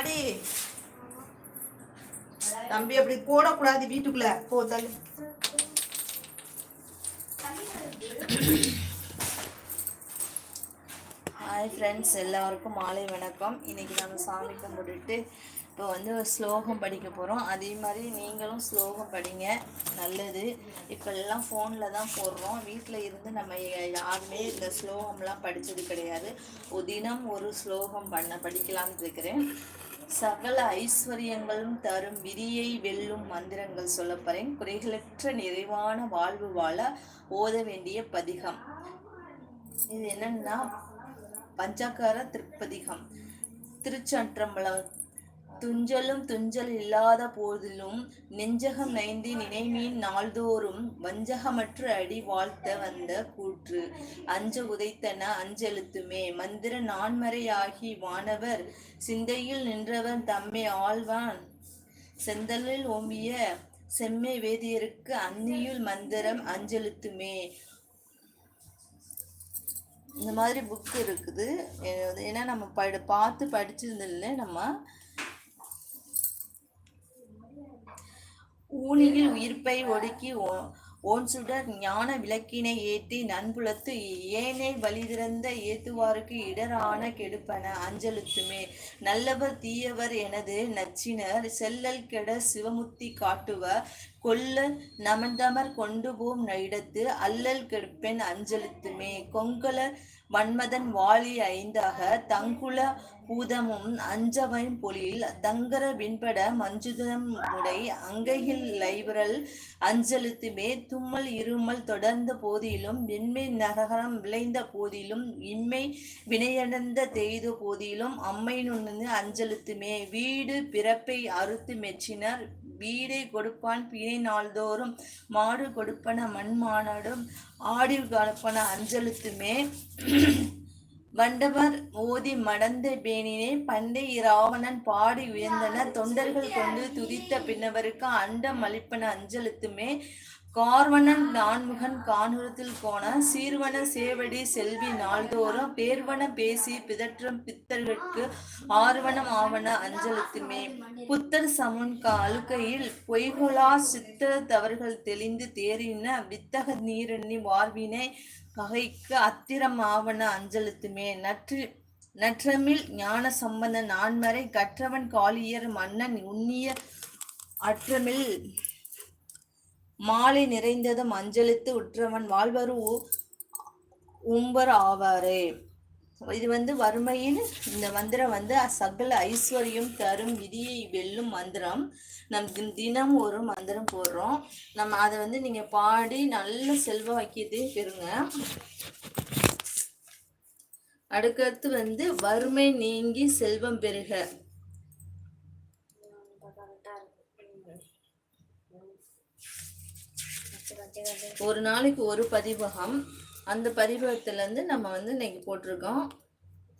படி தம்பி அப்படி போடக்கூடாது வீட்டுக்குள்ள. போ தள்ளு. ஹாய் ஃப்ரெண்ட்ஸ் எல்லாருக்கும் மாலை வணக்கம். இன்னைக்கு நம்ம சாமி கும்பிட்டுட்டு இப்போ வந்து ஒரு ஸ்லோகம் படிக்க போகிறோம் அதே மாதிரி நீங்களும் ஸ்லோகம் படிங்க. நல்லது. இப்போல்லாம் ஃபோனில் தான் போடுறோம். வீட்டில் இருந்து நம்ம யாருமே இந்த ஸ்லோகம்லாம் படித்தது கிடையாது. ஒரு தினம் ஒரு ஸ்லோகம் பண்ண படிக்கலாம்னு இருக்கிறேன். சகல ஐஸ்வர்யங்களும் தரும் விதியை வெல்லும் மந்திரங்கள் சொல்லப் போகிறேன் குறைகளற்ற நிறைவான வாழ்வு வாழ ஓத வேண்டிய பதிகம். இது என்னன்னா பஞ்சாக்கார திருப்பதிகம். திருச்சற்றம்பலம் துஞ்சலும் துஞ்சல் இல்லாத போதிலும் நெஞ்சகம் நைந்தி நினைமீன் நாள்தோறும் வஞ்சகமற்று அடி வாழ்த்த வந்த கூற்று. அஞ்ச உதைத்தன அஞ்செழுத்துமே. மந்திர நான்மறையாகி வானவர் சிந்தையில் நின்றவன் தம்மை ஆழ்வான் செந்தலில் ஓம்பிய செம்மை வேதியருக்கு அந்நியுள் மந்திரம் அஞ்செழுத்துமே. இந்த மாதிரி புக் இருக்குது. ஏன்னா நம்ம படி பார்த்து படிச்சிருந்ததில்ல நம்ம ஊனியில் உயிர்ப்பை ஒடுக்கி ஓ- ஞான விளக்கினை ஏற்றி நன்புலத்து ஏனே வழிதிறந்த ஏத்துவாருக்கு இடரான கெடுப்பன அஞ்சலுத்துமே. நல்லவர் தீயவர் எனது நச்சினர் செல்லல் கெட சிவமுத்தி காட்டுவ கொல்ல நமந்தமர் கொண்டு போம் இடத்து அல்லல் கெடுப்பெண் அஞ்சலுத்துமே. கொங்கல மன்மதன் வாளி ஐந்தாக தங்குல பூதமும் அஞ்சவன் பொலியில் தங்கர விண்பட மஞ்சுதம் உடை அங்கையில் லைவரல் அஞ்சலுத்துமே தும்மல் இருமல் தொடர்ந்த போதிலும் விண்மை நரகரம் விளைந்த போதிலும் இம்மை வினையடைந்த தெய்த போதிலும் அம்மை நுண்ணு அஞ்சலுத்துமே வீடு பிறப்பை அறுத்து மெச்சினர் வீடை கொடுப்பான் பிணை நாள்தோறும் மாடு கொடுப்பன மண்மானாடும் ஆடி கொடுப்பன அஞ்சலுத்துமே. வண்டவர் ஓதி மடந்த பேணினே பண்டை இராவணன் பாடி உயர்ந்தன தொண்டர்கள் கொண்டு துதித்த பின்னவருக்கு அண்டம் அளிப்பன அஞ்சலுத்துமே. கார்வனன் நான்முகன் கானூரத்தில் போன சீர்வன சேவடி செல்வி நாள்தோறும் பேர்வன பேசி பிதற்றும் பித்தர்களுக்கு ஆர்வனம் ஆவன அஞ்சலுத்துமே புத்தர் சமுன் அழுக்கையில் பொய்கொலா சித்திர தவறுகள் தெளிந்து தேறின வித்தக நீரெண்ணி வாழ்வினை பகைக்கு அத்திரம் ஆவன அஞ்சலுத்துமே நற்று நற்றமிழ் ஞான சம்பந்த நான்மறை கற்றவன் காளியர் மன்னன் உண்ணிய அற்றமிழ் மாலை நிறைந்ததும் அஞ்சலித்து உற்றவன் வாழ்வரு உ- உம்பர் ஆவாரே. இது வந்து வறுமையில் இந்த மந்திரம் வந்து சகல ஐஸ்வர்யம் தரும் விதியை வெல்லும் மந்திரம். நம் தி- தினம் ஒரு மந்திரம் போடுறோம். நம்ம அதை வந்து நீங்க பாடி நல்ல செல்வ வைக்கியத்தையும் பெறுங்க. அடுக்கடுத்து வந்து வறுமை நீங்கி செல்வம் பெறுக. ஒரு நாளைக்கு ஒரு பதிவகம். அந்த பதிவகத்துல இருந்து நம்ம வந்து இன்னைக்கு போட்டிருக்கோம்.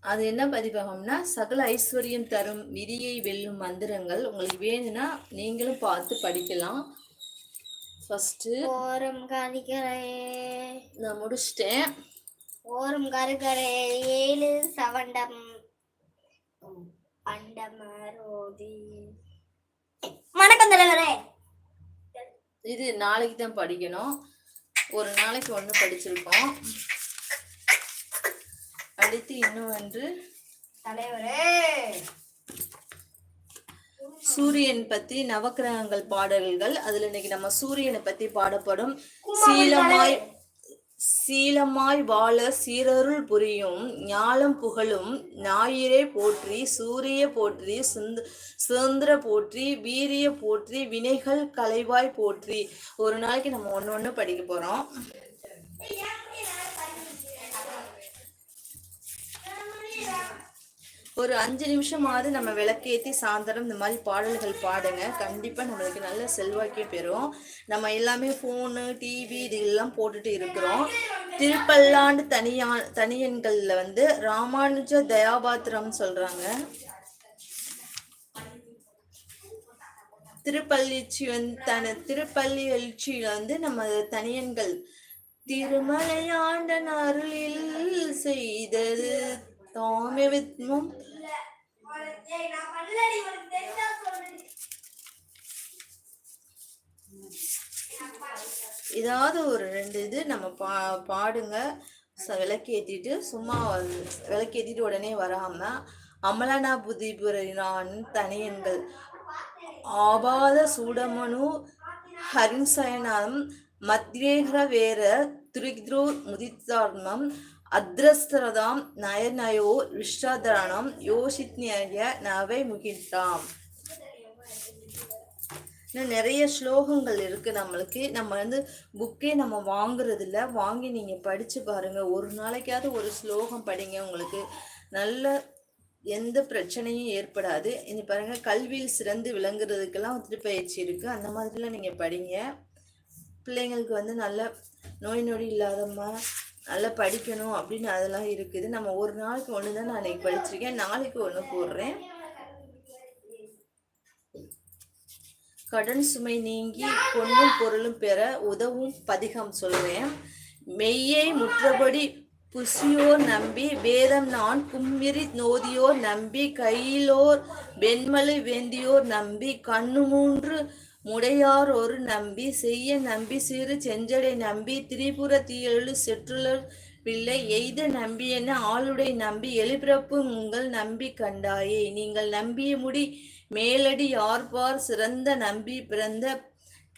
அது என்ன பதிவகம்னா சகல ஐஸ்வர்யம் தரும் விதியை வெல்லும் மந்திரங்கள். உங்களுக்கு வேணும்னா நீங்களும் பார்த்து படிக்கலாம். ஃபர்ஸ்ட் ஓரம் கரிகரை நான் முடிச்சிட்டேன். ஓரம் கருகரை. ஏழு சவண்டம். பண்டமரோதி வணக்கம் தலைவரே இது நாளைக்கு தான் படிக்கணும். ஒரு நாளைக்கு ஒன்று படிச்சிருக்கோம். அடுத்து இன்னும் ஒன்று. தலைவரே! சூரியன் பத்தி நவக்கிரகங்கள் பாடல்கள். அதுல இன்னைக்கு நம்ம சூரியனை பத்தி பாடப்படும். சீலமாய் சீலமாய் வாழ சீரருள் புரியும். ஞாலம் புகழும். ஞாயிறே போற்றி சூரிய போற்றி சுந்த சுதந்திர போற்றி வீரிய போற்றி வினைகள் கலைவாய் போற்றி. ஒரு நாளைக்கு நம்ம ஒன்று ஒன்று படிக்க போகிறோம் ஒரு அஞ்சு நிமிஷமாவது நம்ம விளக்கேற்றி சாயந்தரம் இந்த மாதிரி பாடல்கள் பாடுங்க. கண்டிப்பாக நம்மளுக்கு நல்ல செல்வாக்கியம் பெறும். நம்ம எல்லாமே ஃபோனு டிவி இது எல்லாம் போட்டுட்டு இருக்கிறோம். திருப்பல்லாண்டு தனியா தனியன்களில் வந்து ராமானுஜ தயாபாத்திரம் சொல்கிறாங்க திருப்பள்ளிச்சி வந்து தன திருப்பள்ளி எழுச்சியில் வந்து நம்ம தனியன்கள் திருமலையாண்டன் அருளில் செய்தது. ஏதாவது ஒரு ரெண்டு இது நம்ம பா பாடுங்க. விளக்கேற்றிட்டு சும்மா விளக்கேற்றிட்டு உடனே வராமல் அமலனா புதிபுரினான் தனியன்கள். ஆபாத சூடமனு ஹரிசயனம் மத்ரேகர வேற துரித்ரோ முதித்தார்மம் அத்ரஸ்தரதாம் நயநயோ விஷ்டாதரணம் யோசித்னிய நவை முகிட்டாம் இன்னும் நிறைய ஸ்லோகங்கள் இருக்கு நம்மளுக்கு. நம்ம வந்து புக்கே நம்ம வாங்குறது வாங்கி நீங்க படிச்சு பாருங்க. ஒரு நாளைக்காவது ஒரு ஸ்லோகம் படிங்க. உங்களுக்கு நல்ல எந்த பிரச்சனையும் ஏற்படாது. இனி பாருங்க கல்வியில் சிறந்து விளங்குறதுக்கெல்லாம் திருப்பயிற்சி இருக்கு. அந்த மாதிரிலாம் நீங்க படிங்க. பிள்ளைங்களுக்கு வந்து நல்ல நோய் நொடி இல்லாதம்மா நல்லா படிக்கணும் அப்படின்னு அதெல்லாம் இருக்குது. நம்ம ஒரு நாளைக்கு ஒன்று தான் நான் இன்னைக்கு படிச்சிருக்கேன். நாளைக்கு ஒன்று போடுறேன். கடன் சுமை நீங்கி பொண்ணும் பொருளும் பெற உதவும் பதிகம் சொல்றேன் மெய்யை முற்றபடி புசியோர் நம்பி வேதம் நான் கும்மிரி நோதியோர் நம்பி கையிலோர் வெண்மலை வேந்தியோர் நம்பி கண்ணு மூன்று முடையார் ஒரு நம்பி செய்ய நம்பி சிறு செஞ்சடை நம்பி திரிபுர தீயழு செற்றுலர் பிள்ளை எய்த நம்பியென ஆளுடை நம்பி எழுபிறப்பு உங்கள் நம்பி கண்டாயே. நீங்கள் நம்பிய முடி மேலடி யார்பார் சிறந்த நம்பி பிறந்த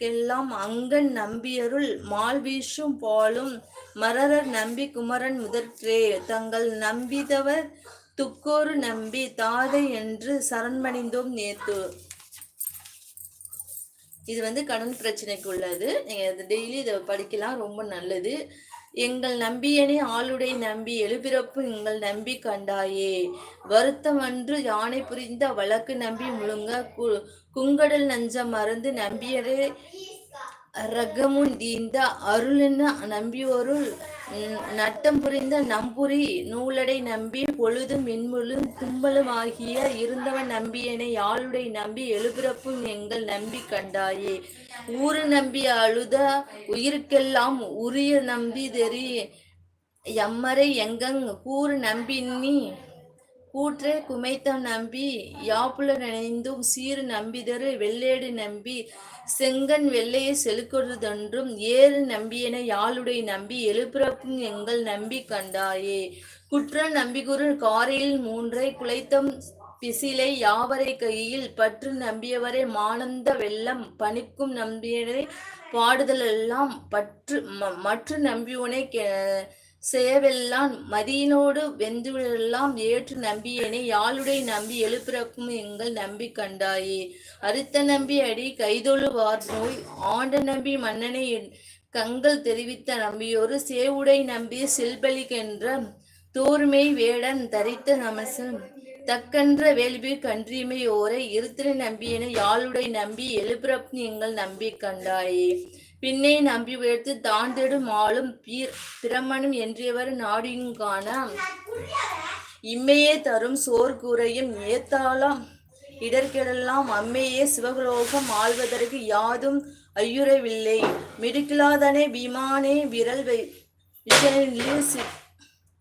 கெல்லாம் அங்கன் நம்பியருள் மால்வீஷும் பாலும் மரரர் நம்பி குமரன் முதற்றே. தங்கள் நம்பிதவர் துக்கோரு நம்பி தாதை என்று சரண்மணிந்தோம் நேத்து. இது வந்து கடன் பிரச்சனைக்கு உள்ளது. நீங்கள் இது டெய்லி இதை படிக்கலாம் ரொம்ப நல்லது. எங்கள் நம்பியனே ஆளுடை நம்பி எழுபிறப்பு எங்கள் நம்பி கண்டாயே. வருத்தமன்று யானை புரிந்த வழக்கு நம்பி முழுங்க கு குங்கடல் நஞ்சம் மறந்து நம்பியரே ரகமுன் தீந்த அருளென நம்பியோருள் நட்டம் புரிந்த நம்புரி நூலடை நம்பி பொழுதும் மின்முழும் தும்பலும் ஆகிய இருந்தவன் நம்பியனை யாழுடை நம்பி எழுபிறப்பும் எங்கள் நம்பி கண்டாயே. ஊரு நம்பி அழுத உயிருக்கெல்லாம் உரிய நம்பி தெரி எம்மரை எங்கங் கூறு நம்பின்னி கூற்றே குமைத்தம் நம்பி யாப்புல நினைந்தும் சீறு நம்பிதரு வெள்ளேடு நம்பி செங்கன் வெள்ளையை செலுக்கொடுதொன்றும் ஏறு நம்பியென யாழுடை நம்பி எழுபிறப்பும் எங்கள் நம்பி கண்டாயே. குற்ற நம்பிகுரு காரையில் மூன்றை குலைத்தம் பிசிலை யாவரை கையில் பற்று நம்பியவரை மானந்த வெள்ளம் பணிக்கும் நம்பியனை பாடுதலெல்லாம் பற்று ம- மற்ற நம்பியோனை செயவெல்லாம் மதியினோடு வெந்துவிடெல்லாம் ஏற்று நம்பியனை யாழுடை நம்பி எழுப்பிறக்கும் எங்கள் நம்பி கண்டாயே. அறுத்த நம்பி அடி கைதொழுவார் நோய் ஆண்ட நம்பி மன்னனை கங்கள் தெரிவித்த நம்பியோரு சேவுடை நம்பி செல்பலிக்கென்ற தோர்மை வேடன் தரித்த நமசன் தக்கன்ற வேள்வி கன்றிமை ஓரை இருத்திரை நம்பியன யாழுடை நம்பி எழுபிறப்பு எங்கள் நம்பி கண்டாயே. பின்னே நம்பி உயர்த்து தாண்டிடும் ஆளும் பீர் பிரமணம் என்றவர் நாடியும் காண. இம்மையே தரும் சோர் கூறையும் ஏத்தாலாம் இடர்கெடெல்லாம் அம்மையே சிவகுலோகம் ஆள்வதற்கு யாதும் ஐயுறவில்லை. மிடுக்கிலாதனே விமானே விரல் வை. விஷனில் சி-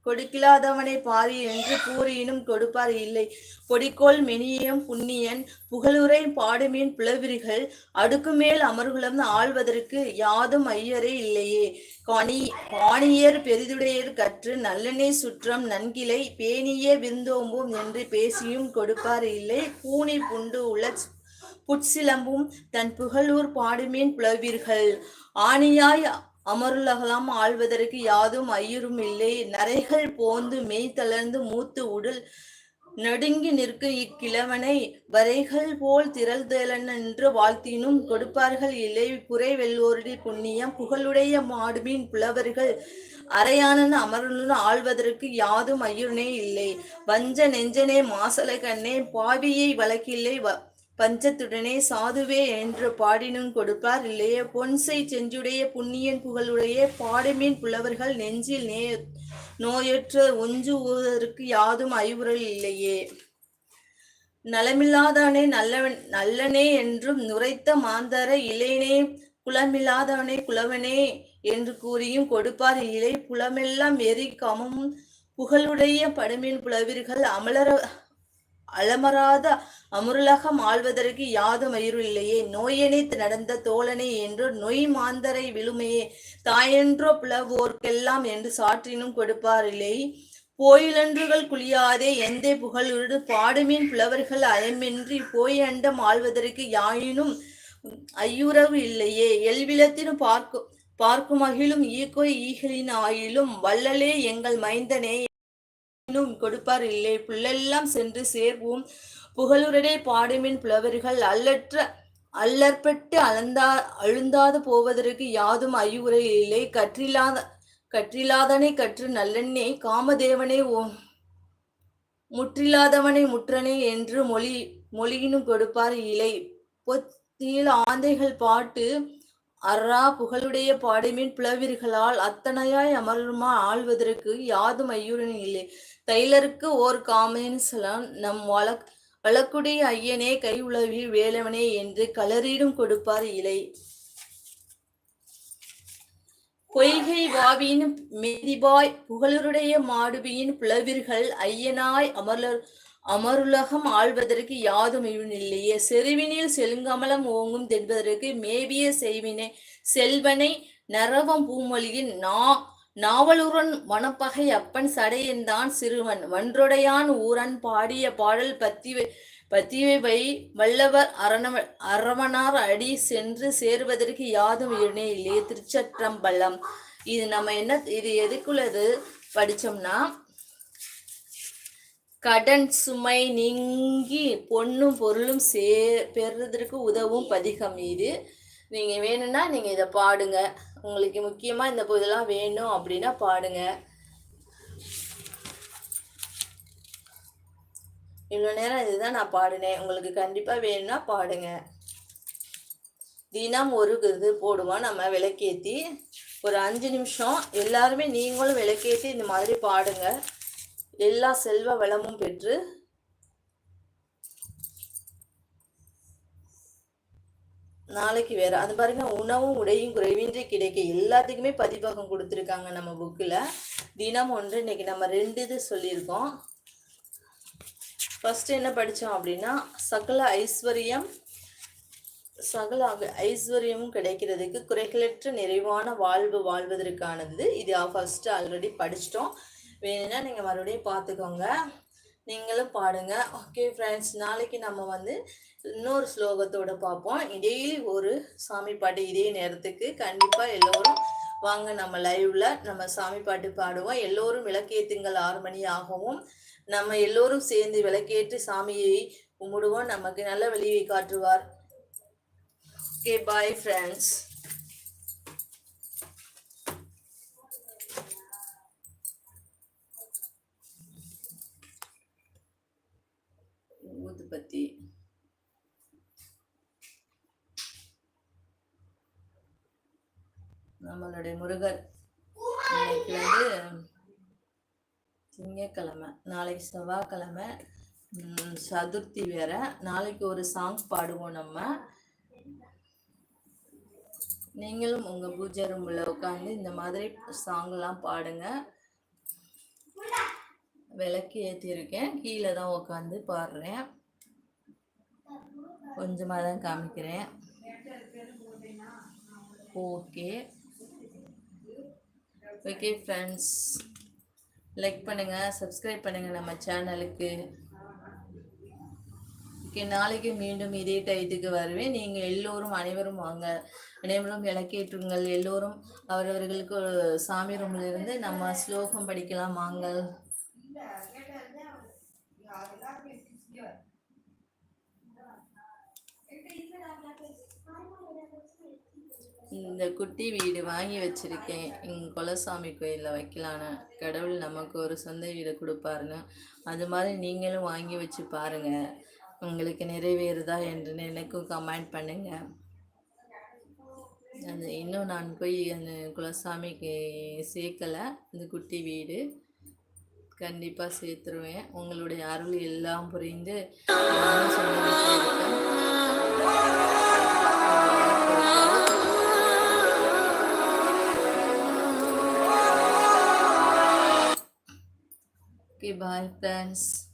கொடுக்கிலாதவனை பாரி என்று கூறியினும் கொடுப்பார் இல்லை. பொடிக்கோள் மெனியம் புண்ணியன் புகழுரை பாடுமீன் புலவிரிகள் அடுக்குமேல் அமர்குலம் ஆள்வதற்கு யாதும் ஐயரே இல்லையே. காணி காணியர் பெரிதுடையர் கற்று நல்லெண்ணெய் சுற்றம் நன்கிலை பேணிய விருந்தோம்பும் என்று பேசியும் கொடுப்பார் இல்லை. கூனி புண்டு உள்ள புட்சிலம்பும் தன் புகழூர் பாடுமீன் புலவீர்கள் ஆணியாய் அமருலகலாம் ஆழ்வதற்கு யாதும் ஐயரும் இல்லை. நரைகள் போந்து மெய் தளர்ந்து மூத்து உடல் நடுங்கி நிற்கும் இக்கிழவனை வரைகள் போல் திரள்தேலன் என்று வாழ்த்தினும் கொடுப்பார்கள் இல்லை. குறை வெல்லோரடி புண்ணியம் புகழுடைய மாடுமீன் புலவர்கள் அரையானன் அமருடன் ஆள்வதற்கு யாதும் ஐயருனே இல்லை. வஞ்ச நெஞ்சனே மாசலை கண்ணே பாவியை வழக்கில்லை வ- பஞ்சத்துடனே சாதுவே என்று பாடினும் கொடுப்பார். இல்லையே பொன்சை செஞ்சுடைய புண்ணியன் புகழுடைய பாடுமீன் புலவர்கள் நெஞ்சில் நே நோயற்ற ஒஞ்சுவதற்கு யாதும் அறிவுரல் இல்லையே. நலமில்லாதவனே நல்லவன் நல்லனே என்றும் நுரைத்த மாந்தர இளைனே குலமில்லாதவனே குலவனே என்று கூறியும் கொடுப்பார். இலை புலமெல்லாம் எரி கமமும் புகழுடைய படுமீன் புலவீர்கள் அமலர அலமராத அமுருலகம் ஆள்வதற்கு யாதும் இல்லையே நோயனைத்து நடந்த தோழனே என்று நொய் மாந்தரை விழுமையே. தாயென்றோ பிளவோர்க்கெல்லாம் என்று சாற்றினும் கொடுப்பாரில்லை. போயிலன்றுகள் குளியாதே எந்த புகழுடு. பாடுமின் புலவர்கள் அயமின்றி போய் அண்டம் ஆள்வதற்கு யாயினும் ஐயுறவு இல்லையே. எல்விலத்தினும் பார்க்கும் பார்க்கும் மகிழும் ஈகோ ஈகலின் ஆயிலும் வள்ளலே எங்கள் மைந்தனே இன்னும் கொடுப்பார் இல்லை. புள்ளெல்லாம் சென்று சேர்வோம். புகழுரடே பாடுமின் புலவர்கள் அல்லற்ற அல்லற்பட்டு அழுந்தா அழுந்தாது போவதற்கு யாதும் ஐயுறை இல்லை. கற்றில்லாத கற்றில்லாதனை கற்று நல்லெண்ணே காமதேவனே ஓ முற்றில்லாதவனை முற்றனே என்று மொழி மொழியினும் கொடுப்பார் இலை. பொத்தியில் ஆந்தைகள் பாட்டு அறா புகழுடைய பாடுமின் புலவிர்களால் அத்தனையாய் அமருமா ஆள்வதற்கு யாதும் ஐயுடன் இல்லை. தைலருக்கு ஓர் காமேன் நம் வழக் வழக்குடைய ஐயனே கை உளவில் வேலவனே என்று கலரீடும் கொடுப்பார் இலை. பொய்கை வாவியின் மெதிபாய் புகழருடைய மாடுவியின் புலவிர்கள் ஐயனாய் அமர்லர் அமருலகம் ஆள்வதற்கு யாதும் இல்லையே செருவினில் செலுங்கமலம் ஓங்கும் தென்பதற்கு மேவிய செய்வினை செல்வனை நரவம் பூமொழியின் நா நாவலூரன் மணப்பகை அப்பன் சடையன்தான் சிறுவன். வன்றொடையான் ஊரன் பாடிய பாடல் பத்திவை பத்திவை வல்லவர் அரணவ அரவணார் அடி சென்று சேருவதற்கு யாதும் இணை இல்லையே. திருச்சற்றம்பலம். இது நம்ம என்ன இது எதுக்குள்ளது படிச்சோம்னா கடன் சுமை நீங்கி பொண்ணும் பொருளும் சே பெறுறதற்கு உதவும் பதிகம் இது. நீங்கள் வேணும்னா நீங்கள் இதை பாடுங்க. உங்களுக்கு முக்கியமாக இந்த இதெல்லாம் வேணும் அப்படின்னா பாடுங்க. இவ்வளோ நேரம் இதுதான் நான் பாடினேன். உங்களுக்கு கண்டிப்பாக வேணும்னா பாடுங்க. தினம் ஒரு இது போடுவோம். நம்ம விளக்கேற்றி ஒரு அஞ்சு நிமிஷம். எல்லாருமே நீங்களும் விளக்கேற்றி இந்த மாதிரி பாடுங்க. எல்லா செல்வ வளமும் பெற்று நாளைக்கு வேற அது பாருங்க உணவும் உடையும் குறைவின்றி கிடைக்க எல்லாத்துக்குமே பதிவகம் கொடுத்துருக்காங்க நம்ம புக்கில் தினம் ஒன்று இன்னைக்கு நம்ம ரெண்டு இது சொல்லியிருக்கோம். ஃபர்ஸ்ட் என்ன படித்தோம் அப்படின்னா சகல ஐஸ்வர்யம் சகல அக- ஐஸ்வர்யமும் கிடைக்கிறதுக்கு குறைகளற்ற நிறைவான வாழ்வு வாழ்வதற்கானது இது. ஃபர்ஸ்ட் ஆல்ரெடி படிச்சிட்டோம். வேணும்னா நீங்கள் மறுபடியும் பார்த்துக்கோங்க நீங்களும் பாடுங்க. ஓகே ஃப்ரெண்ட்ஸ் நாளைக்கு நம்ம வந்து இன்னொரு ஸ்லோகத்தோடு பார்ப்போம். இதே ஒரு சாமி பாட்டு இதே நேரத்துக்கு கண்டிப்பாக எல்லோரும் வாங்க. நம்ம லைவ்ல நம்ம சாமி பாட்டு பாடுவோம். எல்லோரும் விளக்கேத்துங்கள். ஆறு மணி ஆகவும் நம்ம எல்லோரும் சேர்ந்து விளக்கேற்று சாமியை கும்பிடுவோம். நமக்கு நல்ல வெளியை காட்டுவார். ஓகே பாய் ஃப்ரெண்ட்ஸ் பற்றி நம்மளுடைய முருகர் இன்னைக்கு வந்து திங்கக்கிழமை நாளைக்கு செவ்வாய்க்கிழமை சதுர்த்தி வேற. நாளைக்கு ஒரு சாங் பாடுவோம் நம்ம. நீங்களும் உங்க பூஜை ரூம்ல உட்காந்து இந்த மாதிரி சாங்லாம் பாடுங்க. விளக்கு ஏற்றிருக்கேன் கீழே தான் உட்காந்து பாடுறேன். கொஞ்சமாக தான் காமிக்கிறேன். ஓகே. ஓகே ஃப்ரெண்ட்ஸ் லைக் பண்ணுங்கள் சப்ஸ்கிரைப் பண்ணுங்கள் நம்ம சேனலுக்கு ஓகே நாளைக்கு மீண்டும் இதே டயத்துக்கு வருவேன். நீங்கள் எல்லோரும் அனைவரும் வாங்க. அனைவரும் விளக்கேற்றுங்கள். எல்லோரும் அவரவர்களுக்கு சாமி ரூமிலிருந்து நம்ம ஸ்லோகம் படிக்கலாம். வாங்கள் இந்த குட்டி வீடு வாங்கி வச்சுருக்கேன். எங்கள் குலசாமி கோயிலில் வைக்கலான்னு. கடவுள் நமக்கு ஒரு சொந்த வீடு கொடுப்பாருன்னு. அது மாதிரி நீங்களும் வாங்கி வச்சு பாருங்கள் உங்களுக்கு நிறைவேறுதா என்று எனக்கும் கமெண்ட் பண்ணுங்கள் அது இன்னும் நான் போய் அந்த குலசாமிக்கு சேர்க்கலை. இந்த குட்டி வீடு கண்டிப்பாக சேர்த்துருவேன். உங்களுடைய அருள் எல்லாம் புரிந்து சொன்ன சொன்னதை கேட்க Okay, bye friends.